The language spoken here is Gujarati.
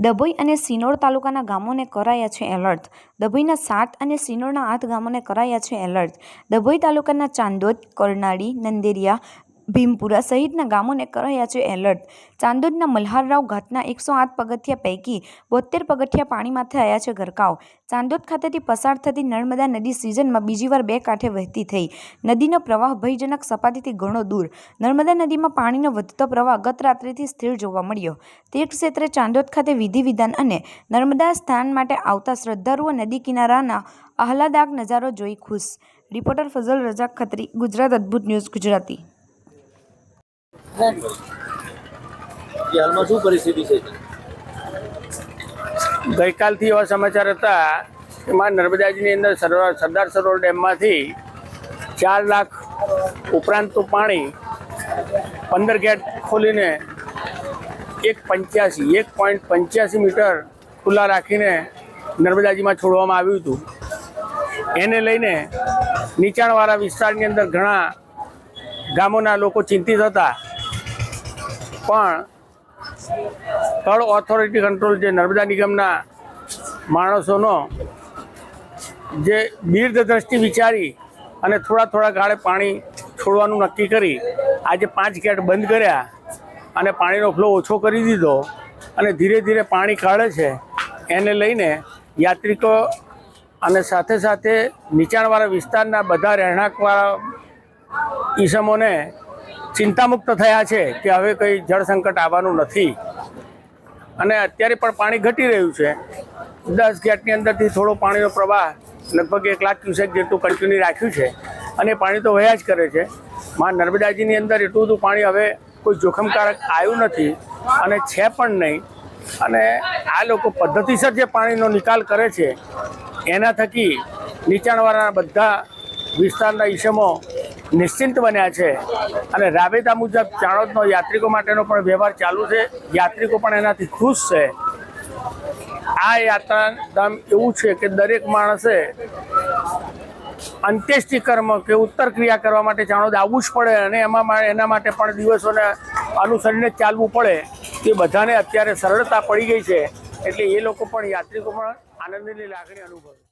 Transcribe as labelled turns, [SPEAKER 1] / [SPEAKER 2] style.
[SPEAKER 1] ડભોઈ અને સિનોર તાલુકાના ગામોને કરાયા છે એલર્ટ. ડભોઈના સાત અને સિનોરના આઠ ગામોને કરાયા છે એલર્ટ. ડભોઈ તાલુકાના ચાંદોદ, કરનાળી, નંદેરિયા ભીમપુરા સહિતના ગામોને કરાયા છે એલર્ટ. ચાંદોદના મલ્હારરાવ ઘાટના એકસો આઠ પગથિયા પૈકી બોતેર પગથિયા પાણીમાં થયા છે ગરકાવ. ચાંદોદ ખાતેથી પસાર થતી નર્મદા નદી સિઝનમાં બીજી વાર બે કાંઠે વહેતી થઈ. નદીનો પ્રવાહ ભયજનક સપાટીથી ઘણો દૂર. નર્મદા નદીમાં પાણીનો વધતો પ્રવાહ ગત રાત્રિથી સ્થિર જોવા મળ્યો. તીર્થક્ષેત્રે ચાંદોદ ખાતે વિધિ વિધાન અને નર્મદા સ્થાન માટે આવતા શ્રદ્ધાળુઓ નદી કિનારાના આહલાદાક નજારો જોઈ ખુશ. રિપોર્ટર ફઝલ રજાક ખત્રી, ગુજરાત અદ્ભુત ન્યૂઝ, ગુજરાતી.
[SPEAKER 2] હાલમાં શું પરિસ્થિતિ છે?
[SPEAKER 3] ગઈકાલથી એવા સમાચાર હતા એમાં નર્મદાજીની અંદર સરદાર સરોવર ડેમમાંથી ચાર લાખ ઉપરાંતનું પાણી પંદર ગેટ ખોલીને એક પંચ્યાસી એક પોઈન્ટ પંચ્યાસી મીટર ખુલ્લા રાખીને નર્મદાજીમાં છોડવામાં આવ્યું હતું. એને લઈને નીચાણવાળા વિસ્તારની અંદર ઘણા ગામોના લોકો ચિંતિત હતા. પણ સ્થળ ઓથોરિટી કંટ્રોલ જે નર્મદા નિગમના માણસોનો જે દીર્ઘ દ્રષ્ટિ વિચારી અને થોડા થોડા ગાળે પાણી છોડવાનું નક્કી કરી, આજે પાંચ ગેટ બંધ કર્યા અને પાણીનો ફ્લો ઓછો કરી દીધો અને ધીરે ધીરે પાણી કાઢે છે, એને લઈને યાત્રિકો અને સાથે સાથે નીચાણવાળા વિસ્તારના બધા રહેણાંકવાળા ઈસમોને ચિંતામુક્ત થયા છે કે હવે કંઈ જળ સંકટ આવવાનું નથી. અને અત્યારે પણ પાણી ઘટી રહ્યું છે. દસ ગેટની અંદરથી થોડો પાણીનો પ્રવાહ લગભગ એક લાખ ક્યુસેક જેટલું કન્ટિન્યુ રાખ્યું છે. અને પાણી તો વહ્યા જ કરે છે. માં નર્મદાજીની અંદર એટલું બધું પાણી હવે કોઈ જોખમકારક આવ્યું નથી અને છે પણ નહીં. અને આ લોકો પદ્ધતિસર જે પાણીનો નિકાલ કરે છે, એના થકી નીચાણવાળા બધા વિસ્તારના ઈસમો નિશ્ચિંત બન્યા છે. અને રાબેતા મુજબ ચાણોદનો યાત્રિકો માટેનો પણ વ્યવહાર ચાલુ છે. યાત્રિકો પણ એનાથી ખુશ છે. આ યાત્રાધામ એવું છે કે દરેક માણસે અંત્યેષ્ટિ કર્મ કે ઉત્તર ક્રિયા કરવા માટે ચાણોદ આવવું જ પડે અને એમાં એના માટે પણ દિવસોને અનુસરીને ચાલવું પડે. તે બધાને અત્યારે સરળતા પડી ગઈ છે. એટલે એ લોકો પણ યાત્રિકો પણ આનંદની લાગણી અનુભવે